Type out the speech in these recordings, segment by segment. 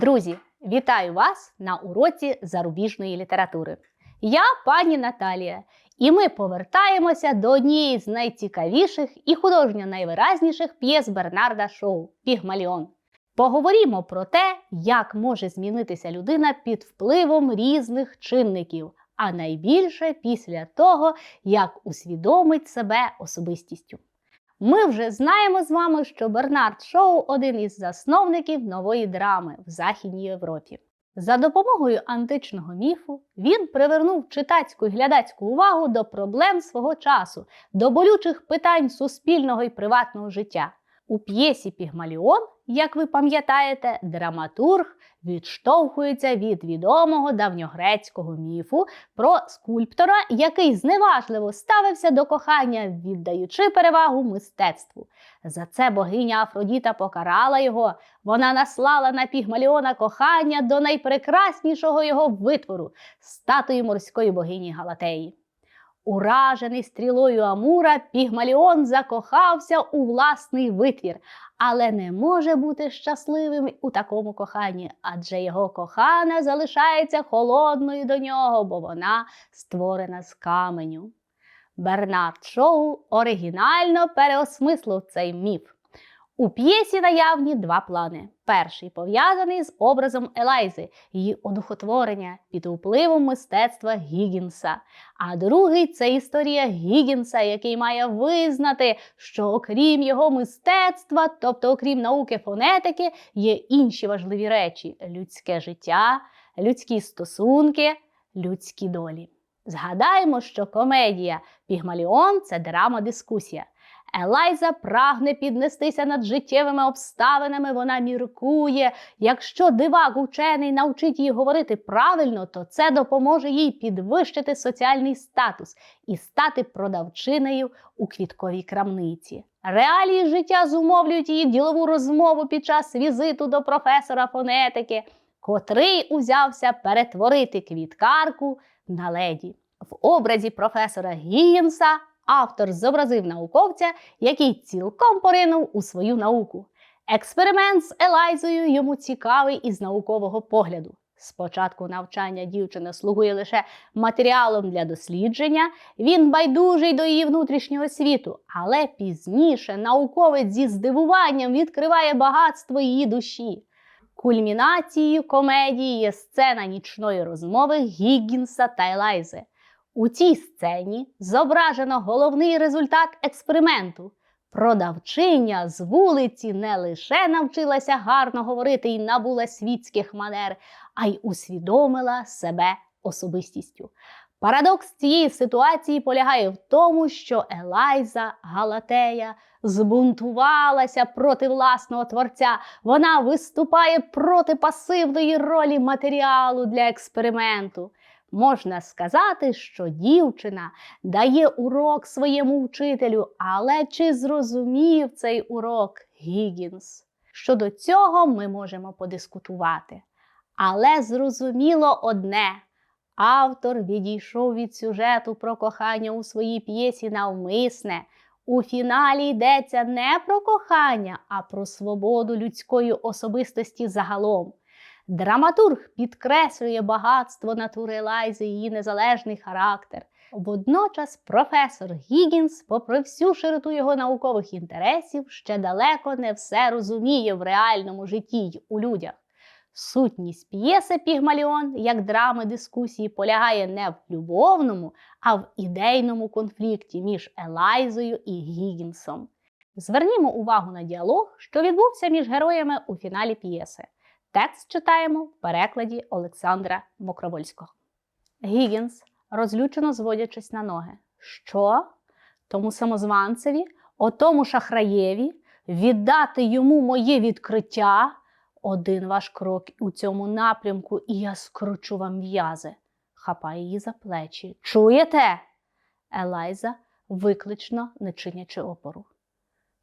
Друзі, вітаю вас на уроці зарубіжної літератури. Я пані Наталія, і ми повертаємося до однієї з найцікавіших і художньо найвиразніших п'єс Бернарда Шоу Пігмаліон. Поговоримо про те, як може змінитися людина під впливом різних чинників, а найбільше після того, як усвідомить себе особистістю. Ми вже знаємо з вами, що Бернард Шоу один із засновників нової драми в Західній Європі. За допомогою античного міфу він привернув читацьку і глядацьку увагу до проблем свого часу, до болючих питань суспільного і приватного життя. У п'єсі Пігмаліон, як ви пам'ятаєте, драматург відштовхується від відомого давньогрецького міфу про скульптора, який зневажливо ставився до кохання, віддаючи перевагу мистецтву. За це богиня Афродіта покарала його. Вона наслала на Пігмаліона кохання до найпрекраснішого його витвору статуї морської богині Галатеї. Уражений стрілою Амура, Пігмаліон закохався у власний витвір, але не може бути щасливим у такому коханні, адже його кохана залишається холодною до нього, бо вона створена з каменю. Бернард Шоу оригінально переосмислив цей міф. У п'єсі наявні два плани. Перший пов'язаний з образом Елайзи, її одухотворення під впливом мистецтва Гігінса. А другий це історія Гігінса, який має визнати, що окрім його мистецтва, тобто окрім науки фонетики, є інші важливі речі: людське життя, людські стосунки, людські долі. Згадаємо, що комедія Пігмаліон це драма-дискусія. Елайза прагне піднестися над життєвими обставинами. Вона міркує. Якщо дивак учений навчить її говорити правильно, то це допоможе їй підвищити соціальний статус і стати продавчинею у квітковій крамниці. Реалії життя зумовлюють її ділову розмову під час візиту до професора фонетики, котрий узявся перетворити квіткарку на леді. В образі професора Гігінса автор зобразив науковця, який цілком поринув у свою науку. Експеримент з Елайзою йому цікавий із наукового погляду. Спочатку навчання дівчина слугує лише матеріалом для дослідження, він байдужий до її внутрішнього світу, але пізніше науковець зі здивуванням відкриває багатство її душі. Кульмінацією комедії є сцена нічної розмови Гіггінса та Елайзи. У цій сцені зображено головний результат експерименту. Продавчиня з вулиці не лише навчилася гарно говорити і набула світських манер, а й усвідомила себе особистістю. Парадокс цієї ситуації полягає в тому, що Елайза Галатея збунтувалася проти власного творця. Вона виступає проти пасивної ролі матеріалу для експерименту. Можна сказати, що дівчина дає урок своєму вчителю, але чи зрозумів цей урок Гігінс? Щодо цього ми можемо подискутувати. Але зрозуміло одне: автор відійшов від сюжету про кохання у своїй п'єсі навмисне. У фіналі йдеться не про кохання, а про свободу людської особистості загалом. Драматург підкреслює багатство натури Елайзи і її незалежний характер. Водночас професор Гігінс, попри всю широту його наукових інтересів, ще далеко не все розуміє в реальному житті й у людях. Сутність п'єси Пігмаліон як драми дискусії полягає не в любовному, а в ідейному конфлікті між Елайзою і Гігінсом. Звернімо увагу на діалог, що відбувся між героями у фіналі п'єси. Текст читаємо в перекладі Олександра Мокровольського. Гігінс, розлючено зводячись на ноги. Що? Тому самозванцеві, отому шахраєві, віддати йому моє відкриття. Один ваш крок у цьому напрямку, і я скручу вам м'язи. Хапає її за плечі. Чуєте? Елайза, виклично не чинячи опору.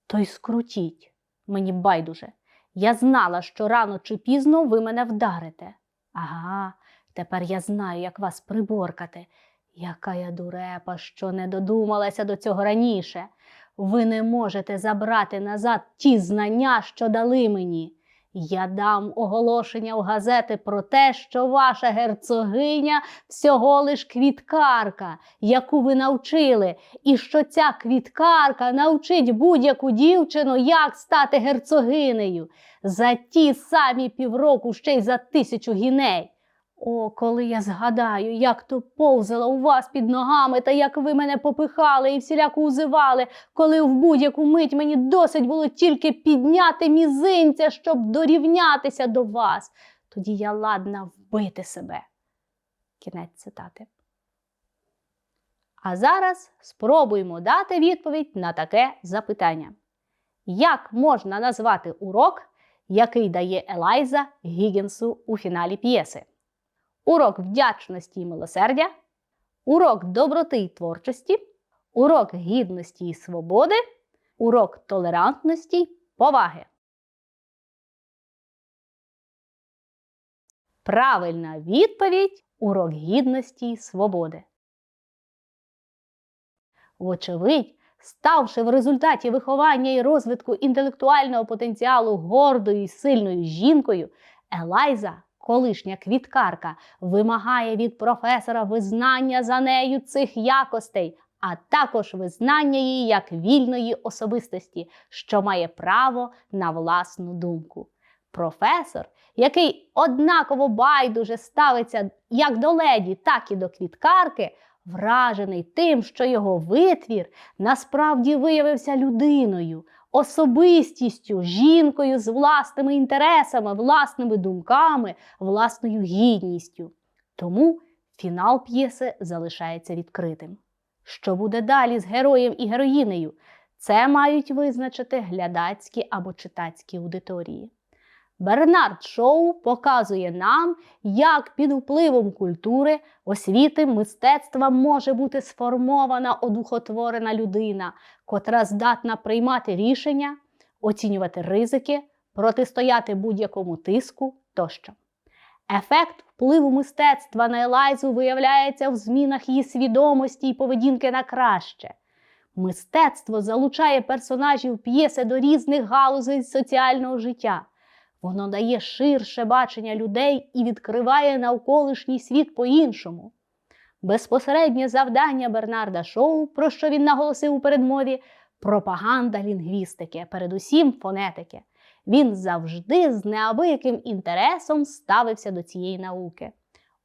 То й скрутіть, мені байдуже. Я знала, що рано чи пізно ви мене вдарите. Ага, тепер я знаю, як вас приборкати. Яка я дурепа, що не додумалася до цього раніше. Ви не можете забрати назад ті знання, що дали мені. Я дам оголошення в газети про те, що ваша герцогиня всього лиш квіткарка, яку ви навчили, і що ця квіткарка навчить будь-яку дівчину, як стати герцогинею за ті самі півроку ще й за тисячу гіней. О, коли я згадаю, як то повзала у вас під ногами, та як ви мене попихали і всіляко узивали, коли в будь-яку мить мені досить було тільки підняти мізинця, щоб дорівнятися до вас. Тоді я ладна вбити себе. Кінець цитати. А зараз спробуємо дати відповідь на таке запитання. Як можна назвати урок, який дає Елайза Гігінсу у фіналі п'єси? Урок вдячності і милосердя, урок доброти й творчості, урок гідності і свободи, урок толерантності й поваги. Правильна відповідь урок гідності і свободи. Вочевидь, ставши в результаті виховання і розвитку інтелектуального потенціалу гордою і сильною жінкою, Елайза колишня квіткарка, вимагає від професора визнання за нею цих якостей, а також визнання її як вільної особистості, що має право на власну думку. Професор, який однаково байдуже ставиться як до леді, так і до квіткарки, вражений тим, що його витвір насправді виявився людиною, особистістю, жінкою з власними інтересами, власними думками, власною гідністю. Тому фінал п'єси залишається відкритим. Що буде далі з героєм і героїнею? Це мають визначити глядацькі або читацькі аудиторії. Бернард Шоу показує нам, як під впливом культури, освіти, мистецтва може бути сформована одухотворена людина, котра здатна приймати рішення, оцінювати ризики, протистояти будь-якому тиску тощо. Ефект впливу мистецтва на Елайзу виявляється в змінах її свідомості і поведінки на краще. Мистецтво залучає персонажів п'єси до різних галузей соціального життя. Воно дає ширше бачення людей і відкриває навколишній світ по-іншому. Безпосереднє завдання Бернарда Шоу, про що він наголосив у передмові, пропаганда лінгвістики, передусім фонетики. Він завжди з неабияким інтересом ставився до цієї науки.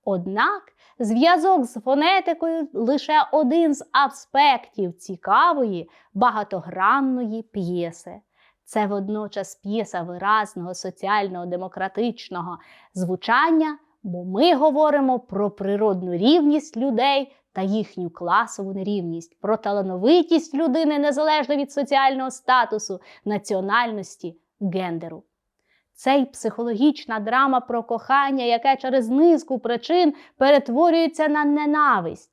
Однак зв'язок з фонетикою лише один з аспектів цікавої багатогранної п'єси. Це водночас п'єса виразного соціально-демократичного звучання, бо ми говоримо про природну рівність людей та їхню класову нерівність, про талановитість людини незалежно від соціального статусу, національності, гендеру. Це й психологічна драма про кохання, яке через низку причин перетворюється на ненависть.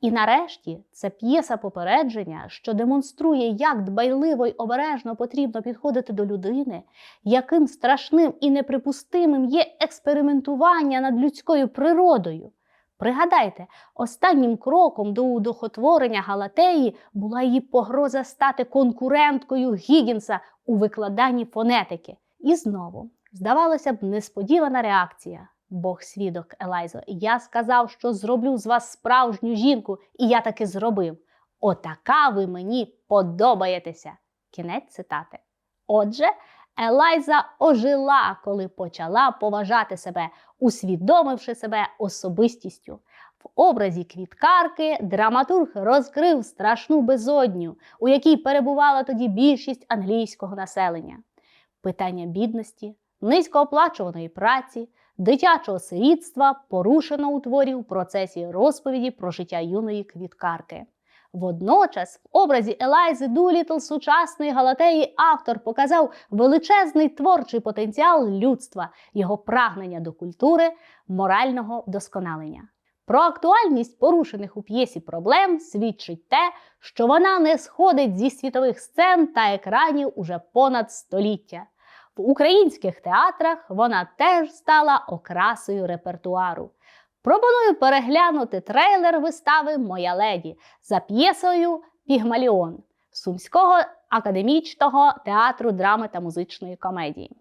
І нарешті це п'єса попередження, що демонструє, як дбайливо й обережно потрібно підходити до людини, яким страшним і неприпустимим є експериментування над людською природою. Пригадайте, останнім кроком до удохотворення Галатеї була її погроза стати конкуренткою Гігінса у викладанні фонетики. І знову, здавалося б, несподівана реакція. Бог свідок, Елайзо, я сказав, що зроблю з вас справжню жінку, і я таки зробив. Отака ви мені подобаєтеся. Кінець цитати. Отже, Елайза ожила, коли почала поважати себе, усвідомивши себе особистістю. В образі квіткарки драматург розкрив страшну безодню, у якій перебувала тоді більшість англійського населення. Питання бідності, низькооплачуваної праці дитячого сирітства порушено у творі у процесі розповіді про життя юної квіткарки. Водночас, в образі Елайзи Дулітл сучасної Галатеї автор показав величезний творчий потенціал людства, його прагнення до культури, морального вдосконалення. Про актуальність порушених у п'єсі проблем свідчить те, що вона не сходить зі світових сцен та екранів уже понад століття. В українських театрах вона теж стала окрасою репертуару. Пропоную переглянути трейлер вистави Моя леді за п'єсою Пігмаліон Сумського академічного театру драми та музичної комедії.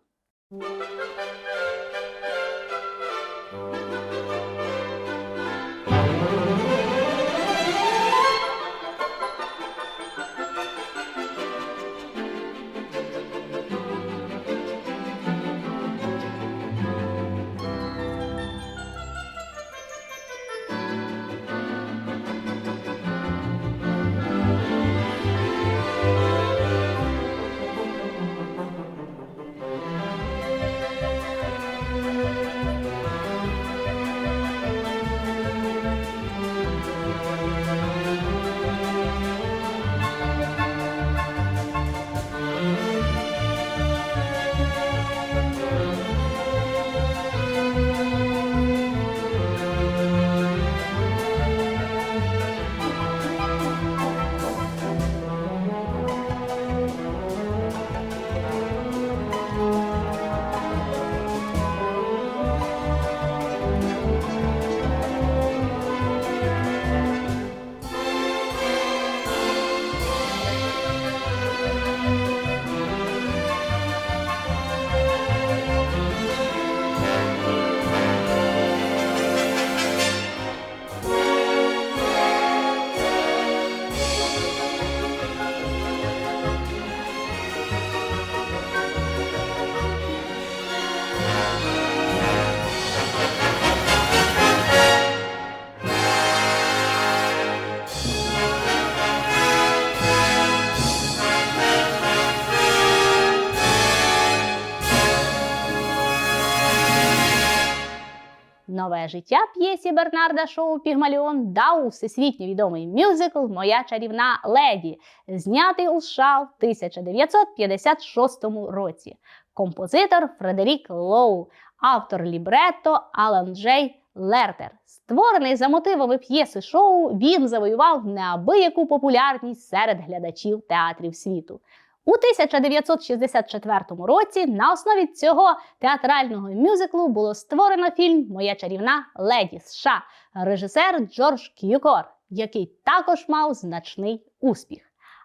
Нове життя п'єсі Бернарда Шоу Пігмаліон дав всесвітньо відомий мюзикл Моя чарівна леді, знятий у США в 1956 році. Композитор Фредерік Лоу, автор лібретто Алан Джей Лертер. Створений за мотивами п'єси шоу, він завоював неабияку популярність серед глядачів театрів світу. У 1964 році на основі цього театрального мюзиклу було створено фільм Моя чарівна леді США, режисер Джордж К'юкор, який також мав значний успіх.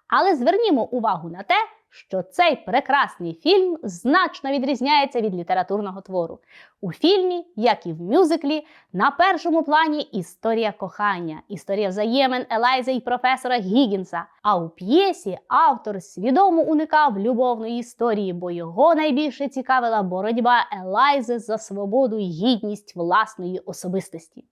Але звернімо увагу на те, що цей прекрасний фільм значно відрізняється від літературного твору. У фільмі, як і в мюзиклі, на першому плані історія кохання, історія взаємин Елайзи і професора Гігінса. А у п'єсі автор свідомо уникав любовної історії, бо його найбільше цікавила боротьба Елайзи за свободу і гідність власної особистості.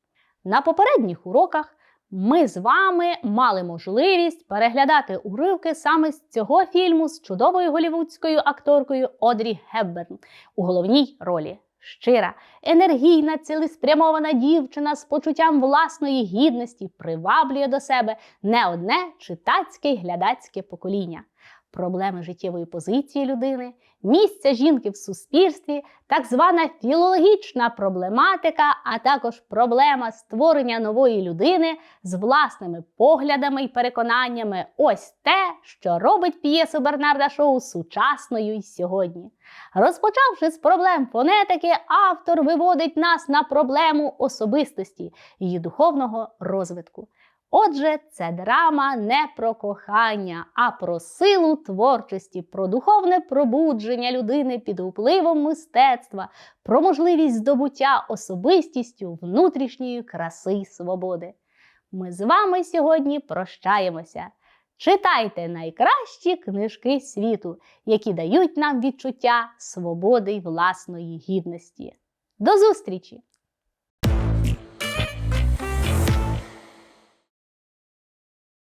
На попередніх уроках ми з вами мали можливість переглядати уривки саме з цього фільму з чудовою голівудською акторкою Одрі Гебберн у головній ролі. Щира, енергійна, цілеспрямована дівчина з почуттям власної гідності приваблює до себе не одне читацьке й глядацьке покоління. Проблеми життєвої позиції людини, місця жінки в суспільстві, так звана філологічна проблематика, а також проблема створення нової людини з власними поглядами і переконаннями ось те, що робить п'єсу Бернарда Шоу сучасною й сьогодні. Розпочавши з проблем фонетики, автор виводить нас на проблему особистості, її духовного розвитку. Отже, це драма не про кохання, а про силу творчості, про духовне пробудження людини під впливом мистецтва, про можливість здобуття особистістю внутрішньої краси свободи. Ми з вами сьогодні прощаємося. Читайте найкращі книжки світу, які дають нам відчуття свободи й власної гідності. До зустрічі!